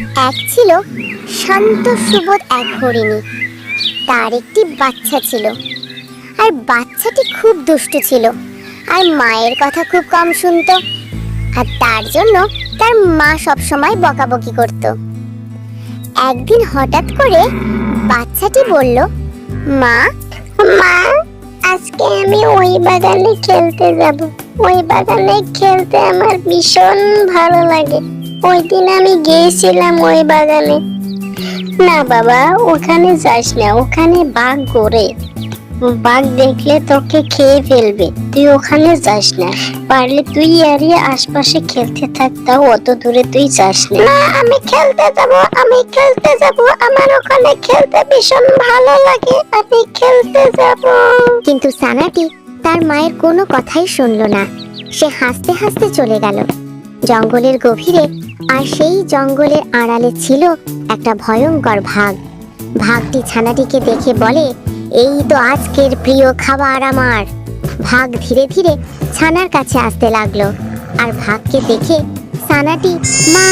এক ছিল শান্ত, সুবোধ, এক হরিণী। তার একটি বাচ্চা ছিল। আর বাচ্চাটি খুব দুষ্টু ছিল। আর মায়ের কথা খুব কম শুনতো। আর তার জন্য তার মা সবসময় বকাবকি করত। একদিন হঠাৎ করে বাচ্চাটি বলল, মা মা, আজকে আমি ওই বাগানে খেলতে যাব। ওই বাগানে খেলতে আমার ভীষণ ভালো লাগে। ওই দিন আমি গিয়েছিলাম ওই বাগানে। না বাবা ওখানে যাস না ওখানে বাঘ ঘোরে। বাঘ দেখলে তোকে খেয়ে ফেলবে তুই ওখানে যাস না। পারলে তুই এরিয়া আশপাশে খেলতে থাক তাও অত দূরে তুই যাস না আমি খেলতে যাব আমি খেলতে যাব আমার ওখানে খেলতে ভীষণ ভালো লাগে আমি খেলতে যাব। কিন্তু সানাটি তার মায়ের কোনো কথাই শুনলো না। সে হাসতে হাসতে চলে গেল। জঙ্গলের গভীরে, আর সেই জঙ্গলের আড়ালে ছিল একটা ভয়ঙ্কর ভাগ। ভাগটি ছানাটিকে দেখে বলে, এই তো আজকের প্রিয় খাবার আমার। ভাগ ধীরে ধীরে ছানার কাছে আসতে লাগল, আর ভাগকে দেখে ছানাটি মা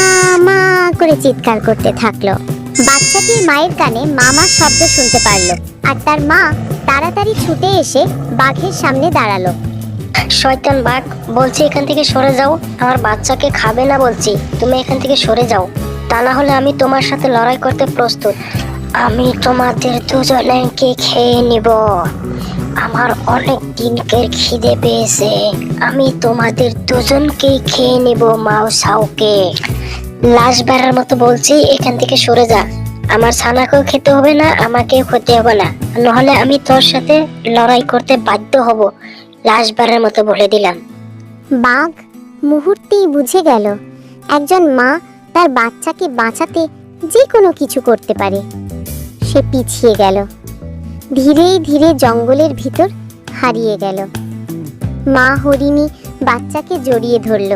মা করে চিৎকার করতে থাকল। বাচ্চাটির মায়ের কানে মামার শব্দ শুনতে পারল, আর তার মা তাড়াতাড়ি ছুটে এসে বাঘের সামনে দাঁড়াল। শয়তান বাঘ, বলছি, এখান থেকে সরে যাও, আমার বাচ্চাকে খাবে না বলছি, তুমি এখান থেকে সরে যাও। তা না হলে আমি তোমার সাথে লড়াই করতে প্রস্তুত। আমি তোমাদের দুজনকে খেয়ে নিব। আমার অনেক দিনকের খিদে পেয়েছে। আমি তোমাদের দুজনকেই খেয়ে নিব, মাও সাউকে। লাশ বেড়ার মতো বলছি, এখান থেকে সরে যা। আমার ছানাকেও খেতে হবে না, আমাকেও খেতে হবে না। নাহলে আমি তোর সাথে লড়াই করতে বাধ্য হব। লাশবারের মতো বলে দিলাম। বাঘ মুহূর্তেই বুঝে গেল একজন মা তার বাচ্চাকে বাঁচাতে যে কোনো কিছু করতে পারে। সে পিছিয়ে গেল। ধীরে ধীরে জঙ্গলের ভিতর হারিয়ে গেল। মা হরিণী বাচ্চাকে জড়িয়ে ধরল।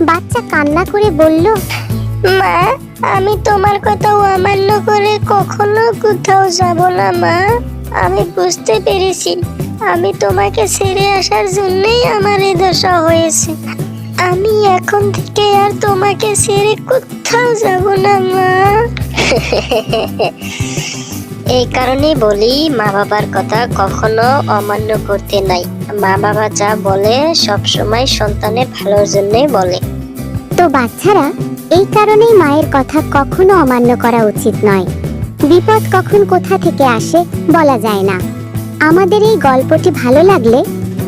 বাচ্চা কান্না করে বলল মা আমি তোমার কথা অমান্য করে কখনো কোথাও যাব না মা। আমি বুঝতে পেরেছি। আমি তোমাকে ছেড়ে আসার জন্যই আমার এই দশা হয়েছে। আমি এখন থেকে আর তোমাকে ছেড়ে কোথাও যাব না মা। এই কারণেই বলি মা বাবার কথা কখনো অমান্য করতে নাই। মা বাবা যা বলে সব সময় সন্তানের ভালোর জন্যই বলে। তো বাচ্চারা এই কারণেই মায়ের কথা কখনো অমান্য করা উচিত নয়। বিপদ কখন কোথা থেকে আসে বলা যায় না। আমাদের এই গল্পটি ভালো লাগলে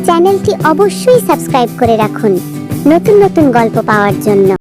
চ্যানেলটি অবশ্যই সাবস্ক্রাইব করে রাখুন। নতুন নতুন গল্প পাওয়ার জন্য।